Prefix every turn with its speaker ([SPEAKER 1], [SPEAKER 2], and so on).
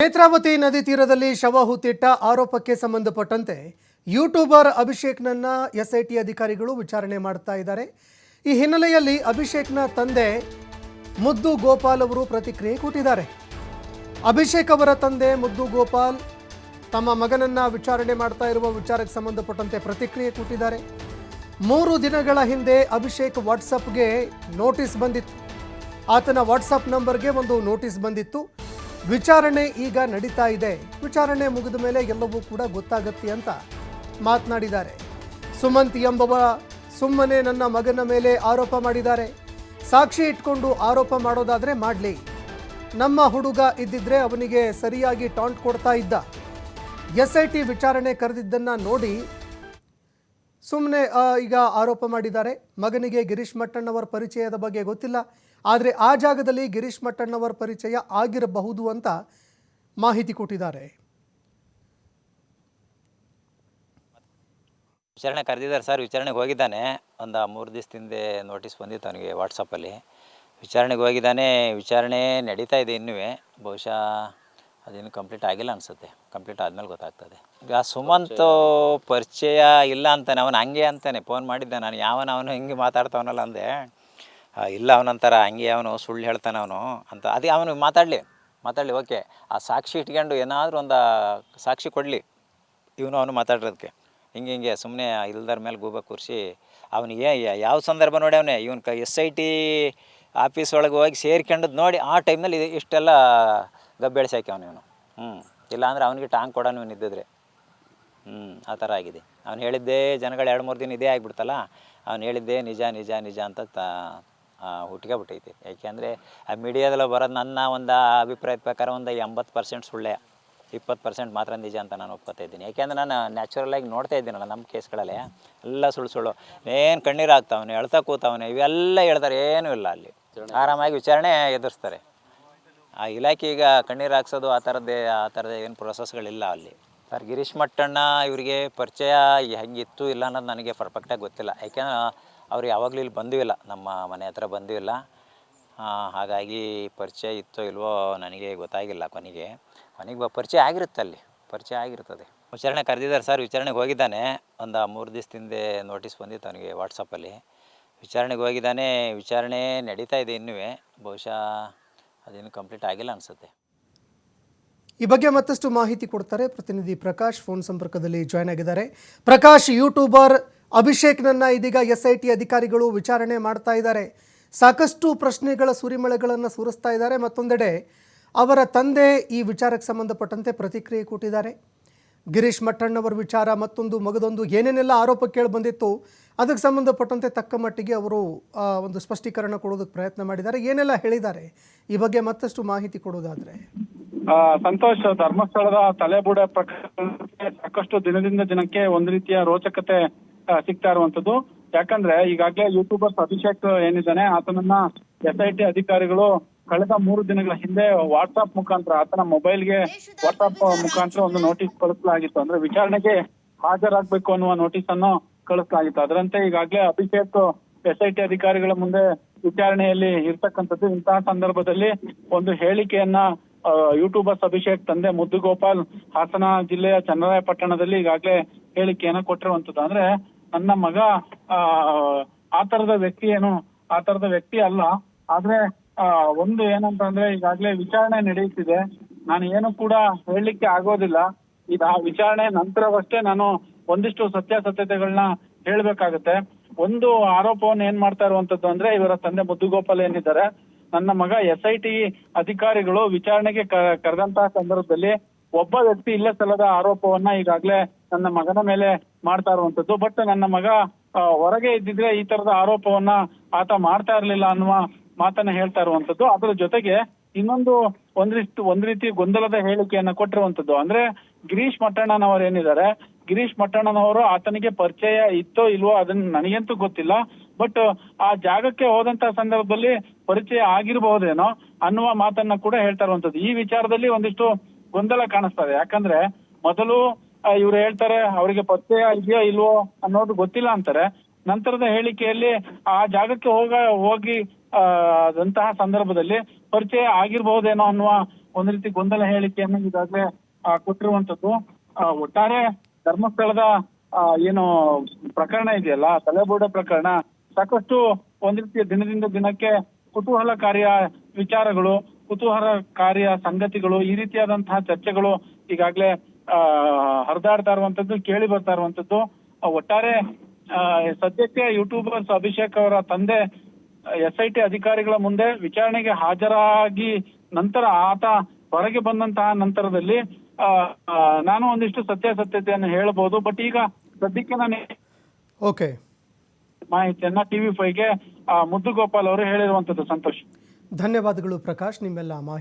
[SPEAKER 1] ನೇತ್ರಾವತಿ ನದಿ ತೀರದಲ್ಲಿ ಶವ ಹೂತಿಟ್ಟ ಆರೋಪಕ್ಕೆ ಸಂಬಂಧಪಟ್ಟಂತೆ ಯೂಟ್ಯೂಬರ್ ಅಭಿಷೇಕ್ನನ್ನ ಎಸ್ಐಟಿ ಅಧಿಕಾರಿಗಳು ವಿಚಾರಣೆ ಮಾಡ್ತಾ ಇದ್ದಾರೆ. ಈ ಹಿನ್ನೆಲೆಯಲ್ಲಿ ಅಭಿಷೇಕ್ನ ತಂದೆ ಮುದ್ದು ಗೋಪಾಲ್ ಅವರು ಪ್ರತಿಕ್ರಿಯೆ ಕೊಟ್ಟಿದ್ದಾರೆ. ಅಭಿಷೇಕ್ ಅವರ ತಂದೆ ಮುದ್ದು ಗೋಪಾಲ್ ತಮ್ಮ ಮಗನನ್ನ ವಿಚಾರಣೆ ಮಾಡ್ತಾ ಇರುವ ವಿಚಾರಕ್ಕೆ ಸಂಬಂಧಪಟ್ಟಂತೆ ಪ್ರತಿಕ್ರಿಯೆ ಕೊಟ್ಟಿದ್ದಾರೆ. ಮೂರು ದಿನಗಳ ಹಿಂದೆ ಅಭಿಷೇಕ್ ವಾಟ್ಸಪ್ಗೆ ನೋಟಿಸ್ ಬಂದಿತ್ತು. ಆತನ ವಾಟ್ಸಪ್ ನಂಬರ್ಗೆ ಒಂದು ನೋಟಿಸ್ ಬಂದಿತ್ತು. ವಿಚಾರಣೆ ಈಗ ನಡೀತಾ ಇದೆ. ವಿಚಾರಣೆ ಮುಗಿದ ಮೇಲೆ ಎಲ್ಲವೂ ಕೂಡ ಗೊತ್ತಾಗತ್ತೆ ಅಂತ ಮಾತನಾಡಿದ್ದಾರೆ. ಸುಮಂತ್ ಎಂಬವ ಸುಮ್ಮನೆ ನನ್ನ ಮಗನ ಮೇಲೆ ಆರೋಪ ಮಾಡಿದ್ದಾರೆ. ಸಾಕ್ಷಿ ಇಟ್ಕೊಂಡು ಆರೋಪ ಮಾಡೋದಾದರೆ ಮಾಡಲಿ. ನಮ್ಮ ಹುಡುಗ ಇದ್ದಿದ್ರೆ ಅವನಿಗೆ ಸರಿಯಾಗಿ ಟಾಂಟ್ ಕೊಡ್ತಾ ಇದ್ದ. ಎಸ್ ಐ ಟಿ ವಿಚಾರಣೆ ಕರೆದಿದ್ದನ್ನು ನೋಡಿ ಸುಮ್ಮನೆ ಈಗ ಆರೋಪ ಮಾಡಿದ್ದಾರೆ. ಮಗನಿಗೆ ಗಿರೀಶ್ ಮಟ್ಟಣ್ಣವರ ಪರಿಚಯದ ಬಗ್ಗೆ ಗೊತ್ತಿಲ್ಲ. ಆದರೆ ಆ ಜಾಗದಲ್ಲಿ ಗಿರೀಶ್ ಮಟ್ಟಣ್ಣವರ ಪರಿಚಯ ಆಗಿರಬಹುದು ಅಂತ ಮಾಹಿತಿ ಕೊಟ್ಟಿದ್ದಾರೆ.
[SPEAKER 2] ವಿಚಾರಣೆ ಕರೆದಿದ್ದಾರೆ ಸರ್. ವಿಚಾರಣೆಗೆ ಹೋಗಿದ್ದಾನೆ. ಒಂದು ಮೂರು ದಿವಸದಿಂದ ನೋಟಿಸ್ ಬಂದಿತ್ತು ಅವನಿಗೆ ವಾಟ್ಸಪ್ಪಲ್ಲಿ ವಿಚಾರಣೆಗೆ ಹೋಗಿದ್ದಾನೆ. ವಿಚಾರಣೆ ನಡೀತಾ ಇದೆ ಇನ್ನೂ. ಬಹುಶಃ ಅದೇನು ಕಂಪ್ಲೀಟ್ ಆಗಿಲ್ಲ ಅನಿಸುತ್ತೆ. ಕಂಪ್ಲೀಟ್ ಆದಮೇಲೆ ಗೊತ್ತಾಗ್ತದೆ. ಈಗ ಸುಮಂತ್ ಪರಿಚಯ ಇಲ್ಲ ಅಂತಾನೆ. ಅವನು ಹಂಗೆ ಅಂತಾನೆ. ಫೋನ್ ಮಾಡಿದ್ದೆ ನಾನು. ಯಾವನ ಅವನು ಹಿಂಗೆ ಮಾತಾಡ್ತಾವನಲ್ಲ ಅಂದೆ. ಇಲ್ಲ ಅವನಂತಾರ, ಹಂಗೆ ಅವನು ಸುಳ್ಳು ಹೇಳ್ತಾನೆ ಅವನು ಅಂತ. ಅದೇ ಅವನು ಮಾತಾಡಲಿ ಮಾತಾಡಲಿ ಓಕೆ ಆ ಸಾಕ್ಷಿ ಇಟ್ಕೊಂಡು ಏನಾದರೂ ಒಂದು ಸಾಕ್ಷಿ ಕೊಡಲಿ. ಇವನು ಅವನು ಮಾತಾಡಿರೋದಕ್ಕೆ. ಹಿಂಗೆ ಹಿಂಗೆ ಸುಮ್ಮನೆ ಇಲ್ದರ ಮೇಲೆ ಗೂಬ ಕೂರಿಸಿ ಅವನಿಗೆ ಯಾವ ಸಂದರ್ಭ ನೋಡಿ ಅವನೇ? ಇವನು ಕ ಎಸ್ ಐ ಟಿ ಆಫೀಸ್ ಒಳಗೆ ಹೋಗಿ ಸೇರ್ಕೊಂಡದ್ದು ನೋಡಿ ಆ ಟೈಮ್ನಲ್ಲಿ ಇದು ಇಷ್ಟೆಲ್ಲ ಗಬ್ಬೆಳ್ಸಿ ಅವನು ಇವನು. ಹ್ಞೂ ಇಲ್ಲಾಂದ್ರೆ ಅವನಿಗೆ ಟಾಂಗ್ ಕೊಡೋನು ಇವನು ಇದ್ದಿದ್ರೆ. ಹ್ಞೂ ಆ ಥರ ಆಗಿದೆ. ಅವ್ನು ಹೇಳಿದ್ದೇ ಜನಗಳು ಎರಡು ಮೂರು ದಿನ ಇದೇ ಆಗಿಬಿಡ್ತಲ್ಲ. ಅವ್ನು ಹೇಳಿದ್ದೇ ನಿಜ ನಿಜ ನಿಜ ಅಂತ ತಾ ಹುಟ್ಟಿಗೆ ಬಿಟ್ಟೈತಿ. ಯಾಕೆಂದರೆ ಆ ಮೀಡಿಯಾದಲ್ಲಿ ಬರೋದು ನನ್ನ ಒಂದು ಅಭಿಪ್ರಾಯದ ಪ್ರಕಾರ ಒಂದು ಎಂಬತ್ತು ಪರ್ಸೆಂಟ್ ಸುಳ್ಳೆ ಇಪ್ಪತ್ತು ಪರ್ಸೆಂಟ್ ಮಾತ್ರ ನಿಜ ಅಂತ ನಾನು ಒಪ್ಕೊತಾ ಇದ್ದೀನಿ. ಯಾಕೆಂದ್ರೆ ನಾನು ನ್ಯಾಚುರಲಾಗಿ ನೋಡ್ತಾ ಇದ್ದೀನಲ್ಲ ನಮ್ಮ ಕೇಸ್ಗಳಲ್ಲಿ ಎಲ್ಲ ಸುಳ್ಳು ಸುಳ್ಳು ಏನು ಕಣ್ಣೀರು ಆಗ್ತಾವನೆ ಎಳ್ತಾ ಕೂತಾವನೆ ಇವೆಲ್ಲ ಹೇಳ್ತಾರೆ ಏನೂ ಇಲ್ಲ ಅಲ್ಲಿ. ಆರಾಮಾಗಿ ವಿಚಾರಣೆ ಎದುರಿಸ್ತಾರೆ. ಆ ಇಲಾಖೆ ಈಗ ಕಣ್ಣೀರು ಹಾಕ್ಸೋದು ಆ ಥರದ್ದೇ ಆ ಥರದ ಏನು ಪ್ರೊಸೆಸ್ಗಳಿಲ್ಲ ಅಲ್ಲಿ. ಸರ್ ಗಿರೀಶ್ ಮಟ್ಟಣ್ಣ ಇವರಿಗೆ ಪರಿಚಯ ಹೆಂಗಿತ್ತು ಇಲ್ಲ ಅನ್ನೋದು ನನಗೆ ಪರ್ಫೆಕ್ಟಾಗಿ ಗೊತ್ತಿಲ್ಲ. ಯಾಕೆಂದ್ರೆ ಅವ್ರು ಯಾವಾಗಲೂ ಇಲ್ಲಿ ಬಂದೂ ಇಲ್ಲ ನಮ್ಮ ಮನೆ ಹತ್ರ ಬಂದೂ ಹಾಗಾಗಿ ಪರಿಚಯ ಇತ್ತೋ ಇಲ್ವೋ ನನಗೆ ಗೊತ್ತಾಗಿಲ್ಲ ಕೊನೆಗೆ. ಕೊನೆಗೆ ಬ- ಪರಿಚಯ ಆಗಿರುತ್ತೆ ಅಲ್ಲಿ, ಪರಿಚಯ ಆಗಿರ್ತದೆ. ವಿಚಾರಣೆ ಕರೆದಿದ್ದಾರೆ ಸರ್, ವಿಚಾರಣೆಗೆ ಹೋಗಿದ್ದಾನೆ. ಒಂದು ಮೂರು ದಿವಸದಿಂದ ನೋಟಿಸ್ ಬಂದಿತ್ತು ಅವನಿಗೆ ವಾಟ್ಸಪ್ಪಲ್ಲಿ. ವಿಚಾರಣೆಗೆ ಹೋಗಿದ್ದಾನೆ, ವಿಚಾರಣೆ ನಡೀತಾ ಇದೆ ಇನ್ನೂ. ಬಹುಶಃ ಅದೇನು ಕಂಪ್ಲೀಟ್ ಆಗಿಲ್ಲ ಅನಿಸುತ್ತೆ.
[SPEAKER 1] ಈ ಬಗ್ಗೆ ಮತ್ತಷ್ಟು ಮಾಹಿತಿ ಕೊಡ್ತಾರೆ ಪ್ರತಿನಿಧಿ ಪ್ರಕಾಶ್, ಫೋನ್ ಸಂಪರ್ಕದಲ್ಲಿ ಜಾಯ್ನ್ ಆಗಿದ್ದಾರೆ. ಪ್ರಕಾಶ್, ಯೂಟ್ಯೂಬರ್ ಅಭಿಷೇಕ್ನನ್ನ ಇದೀಗ ಎಸ್ ಐ ಟಿ ಅಧಿಕಾರಿಗಳು ವಿಚಾರಣೆ ಮಾಡ್ತಾ ಇದ್ದಾರೆ. ಸಾಕಷ್ಟು ಪ್ರಶ್ನೆಗಳ ಸುರಿಮಳೆಗಳನ್ನು ಸುರಿಸ್ತಾ ಇದ್ದಾರೆ. ಮತ್ತೊಂದೆಡೆ ಅವರ ತಂದೆ ಈ ವಿಚಾರಕ್ಕೆ ಸಂಬಂಧಪಟ್ಟಂತೆ ಪ್ರತಿಕ್ರಿಯೆ ಕೊಟ್ಟಿದ್ದಾರೆ. ಗಿರೀಶ್ ಮಠಣ್ಣವರ ವಿಚಾರ, ಮತ್ತೊಂದು ಮಗದೊಂದು ಏನೇನೆಲ್ಲ ಆರೋಪ ಕೇಳಿ ಬಂದಿತ್ತು, ಅದಕ್ಕೆ ಸಂಬಂಧಪಟ್ಟಂತೆ ತಕ್ಕ ಮಟ್ಟಿಗೆ ಅವರು ಒಂದು ಸ್ಪಷ್ಟೀಕರಣ ಕೊಡೋದಕ್ಕೆ ಪ್ರಯತ್ನ ಮಾಡಿದ್ದಾರೆ. ಏನೆಲ್ಲ ಹೇಳಿದ್ದಾರೆ? ಈ ಬಗ್ಗೆ ಮತ್ತಷ್ಟು ಮಾಹಿತಿ ಕೊಡೋದಾದರೆ.
[SPEAKER 3] ಸಂತೋಷ್, ಧರ್ಮಸ್ಥಳದ ತಲೆಬುಡ ಪ್ರಕರಣಕ್ಕೆ ಸಾಕಷ್ಟು ದಿನದಿಂದ ದಿನಕ್ಕೆ ಒಂದು ರೀತಿಯ ರೋಚಕತೆ ಸಿಗ್ತಾ ಇರುವಂತದ್ದು ಯಾಕಂದ್ರೆ ಈಗಾಗಲೇ ಯೂಟ್ಯೂಬರ್ಸ್ ಅಭಿಷೇಕ್ ಏನಿದ್ದಾನೆ, ಆತನನ್ನ ಎಸ್ ಐ ಟಿ ಅಧಿಕಾರಿಗಳು ಕಳೆದ ಮೂರು ದಿನಗಳ ಹಿಂದೆ ವಾಟ್ಸ್ಆಪ್ ಮುಖಾಂತರ, ಆತನ ಮೊಬೈಲ್ಗೆ ವಾಟ್ಸ್ಆಪ್ ಮುಖಾಂತರ ಒಂದು ನೋಟಿಸ್ ಕಳಿಸಲಾಗಿತ್ತು. ಅಂದ್ರೆ ವಿಚಾರಣೆಗೆ ಹಾಜರಾಗಬೇಕು ಅನ್ನುವ ನೋಟಿಸ್ ಅನ್ನು ಕಳಿಸಲಾಗಿತ್ತು. ಅದರಂತೆ ಈಗಾಗಲೇ ಅಭಿಷೇಕ್ ಎಸ್ ಐ ಟಿ ಅಧಿಕಾರಿಗಳ ಮುಂದೆ ವಿಚಾರಣೆಯಲ್ಲಿ ಇರ್ತಕ್ಕಂಥದ್ದು. ಇಂತಹ ಸಂದರ್ಭದಲ್ಲಿ ಒಂದು ಹೇಳಿಕೆಯನ್ನ ಯೂಟ್ಯೂಬರ್ಸ್ ಅಭಿಷೇಕ್ ತಂದೆ ಮುದ್ದುಗೋಪಾಲ್ ಹಾಸನ ಜಿಲ್ಲೆಯ ಚನ್ನರಾಯಪಟ್ಟಣದಲ್ಲಿ ಈಗಾಗಲೇ ಹೇಳಿಕೆಯನ್ನ ಕೊಟ್ಟಿರುವಂತದ್ದು ಅಂದ್ರೆ ನನ್ನ ಮಗ, ಆ ತರದ ವ್ಯಕ್ತಿ ಏನು, ಆ ತರದ ವ್ಯಕ್ತಿ ಅಲ್ಲ. ಆದ್ರೆ ಒಂದು ಏನಂತ ಅಂದ್ರೆ ಈಗಾಗಲೇ ವಿಚಾರಣೆ ನಡೆಯುತ್ತಿದೆ. ನಾನು ಏನು ಕೂಡ ಹೇಳಲಿಕ್ಕೆ ಆಗೋದಿಲ್ಲ. ಇದು ಆ ವಿಚಾರಣೆ ನಂತರವಷ್ಟೇ ನಾನು ಒಂದಿಷ್ಟು ಸತ್ಯಾಸತ್ಯತೆಗಳನ್ನ ಹೇಳ್ಬೇಕಾಗತ್ತೆ. ಒಂದು ಆರೋಪವನ್ನು ಏನ್ ಮಾಡ್ತಾ ಇರುವಂತದ್ದು ಅಂದ್ರೆ, ಇವರ ತಂದೆ ಮುದ್ದುಗೋಪಾಲ್ ಏನಿದ್ದಾರೆ. ನನ್ನ ಮಗ ಎಸ್ ಐ ಟಿ ಅಧಿಕಾರಿಗಳು ವಿಚಾರಣೆಗೆ ಕರೆದಂತಹ ಸಂದರ್ಭದಲ್ಲಿ ಒಬ್ಬ ವ್ಯಕ್ತಿ ಇಲ್ಲೇ ಸಲ್ಲದ ಆರೋಪವನ್ನ ಈಗಾಗಲೇ ನನ್ನ ಮಗನ ಮೇಲೆ ಮಾಡ್ತಾ ಇರುವಂತದ್ದು. ಬಟ್ ನನ್ನ ಮಗ ಹೊರಗೆ ಇದ್ದಿದ್ರೆ ಈ ತರದ ಆರೋಪವನ್ನ ಆತ ಮಾಡ್ತಾ ಇರ್ಲಿಲ್ಲ ಅನ್ನುವ ಮಾತನ್ನ ಹೇಳ್ತಾ ಇರುವಂತದ್ದು. ಅದರ ಜೊತೆಗೆ ಇನ್ನೊಂದು ಒಂದಿಷ್ಟು, ಒಂದ್ ರೀತಿ ಗೊಂದಲದ ಹೇಳಿಕೆಯನ್ನ ಕೊಟ್ಟಿರುವಂತದ್ದು. ಅಂದ್ರೆ ಗಿರೀಶ್ ಮಟ್ಟಣ್ಣನವರು ಏನಿದ್ದಾರೆ? ಗಿರೀಶ್ ಮಟ್ಟಣ್ಣನವರು ಆತನಿಗೆ ಪರಿಚಯ ಇತ್ತೋ ಇಲ್ವೋ ಅದನ್ನ ನನಗಂತೂ ಗೊತ್ತಿಲ್ಲ. ಬಟ್ ಆ ಜಾಗಕ್ಕೆ ಹೋದಂತ ಸಂದರ್ಭದಲ್ಲಿ ಪರಿಚಯ ಆಗಿರಬಹುದೇನೋ ಅನ್ನುವ ಮಾತನ್ನ ಕೂಡ ಹೇಳ್ತಾ ಇರುವಂತದ್ದು. ಈ ವಿಚಾರದಲ್ಲಿ ಒಂದಿಷ್ಟು ಗೊಂದಲ ಕಾಣಿಸ್ತಾ ಇದೆ. ಯಾಕಂದ್ರೆ ಮೊದಲು ಇವ್ರು ಹೇಳ್ತಾರೆ ಅವರಿಗೆ ಪರಿಚಯ ಇದೆಯೋ ಇಲ್ವೋ ಅನ್ನೋದು ಗೊತ್ತಿಲ್ಲ ಅಂತಾರೆ. ನಂತರದ ಹೇಳಿಕೆಯಲ್ಲಿ ಆ ಜಾಗಕ್ಕೆ ಹೋಗ ಹೋಗಿ ಆ, ಆದಂತಹ ಸಂದರ್ಭದಲ್ಲಿ ಪರಿಚಯ ಆಗಿರ್ಬಹುದೇನೋ ಅನ್ನುವ ಒಂದ್ ರೀತಿ ಗೊಂದಲ ಹೇಳಿಕೆಯನ್ನು ಈಗಾಗಲೇ ಕೊಟ್ಟಿರುವಂತದ್ದು ಒಟ್ಟಾರೆ ಧರ್ಮಸ್ಥಳದ ಏನು ಪ್ರಕರಣ ಇದೆಯಲ್ಲ ತಲೆಬೋಡ ಪ್ರಕರಣ ಸಾಕಷ್ಟು ಒಂದ್ ರೀತಿಯ ದಿನದಿಂದ ದಿನಕ್ಕೆ ಕುತೂಹಲಕಾರಿಯ ವಿಚಾರಗಳು ಕುತೂಹಲಕಾರಿಯ ಸಂಗತಿಗಳು ಈ ರೀತಿಯಾದಂತಹ ಚರ್ಚೆಗಳು ಈಗಾಗಲೇ ಹರಿದಾಡ್ತಾ ಇರುವಂತದ್ದು ಕೇಳಿ ಬರ್ತಾ ಇರುವಂತದ್ದು ಒಟ್ಟಾರೆ ಸದ್ಯಕ್ಕೆ ಯೂಟ್ಯೂಬರ್ಸ್ ಅಭಿಷೇಕ್ ಅವರ ತಂದೆ ಎಸ್ ಐ ಟಿ ಅಧಿಕಾರಿಗಳ ಮುಂದೆ ವಿಚಾರಣೆಗೆ ಹಾಜರಾಗಿ ನಂತರ ಆತ ಹೊರಗೆ ಬಂದಂತಹ ನಂತರದಲ್ಲಿ ನಾನು ಒಂದಿಷ್ಟು ಸತ್ಯಾಸತ್ಯತೆಯನ್ನು ಹೇಳಬಹುದು ಬಟ್ ಈಗ ಸದ್ಯಕ್ಕೆ ನಾನು
[SPEAKER 1] ಓಕೆ.
[SPEAKER 3] ಮಾಹಿತಿಯನ್ನ ಟಿವಿ ಫೈವ್ಗೆ ಮುದ್ದುಗೋಪಾಲ್ ಅವರು ಹೇಳಿರುವಂತದ್ದು ಸಂತೋಷ್.
[SPEAKER 1] ಧನ್ಯವಾದಗಳು ಪ್ರಕಾಶ್ ನಿಮ್ಮೆಲ್ಲ ಮಾಹಿತಿ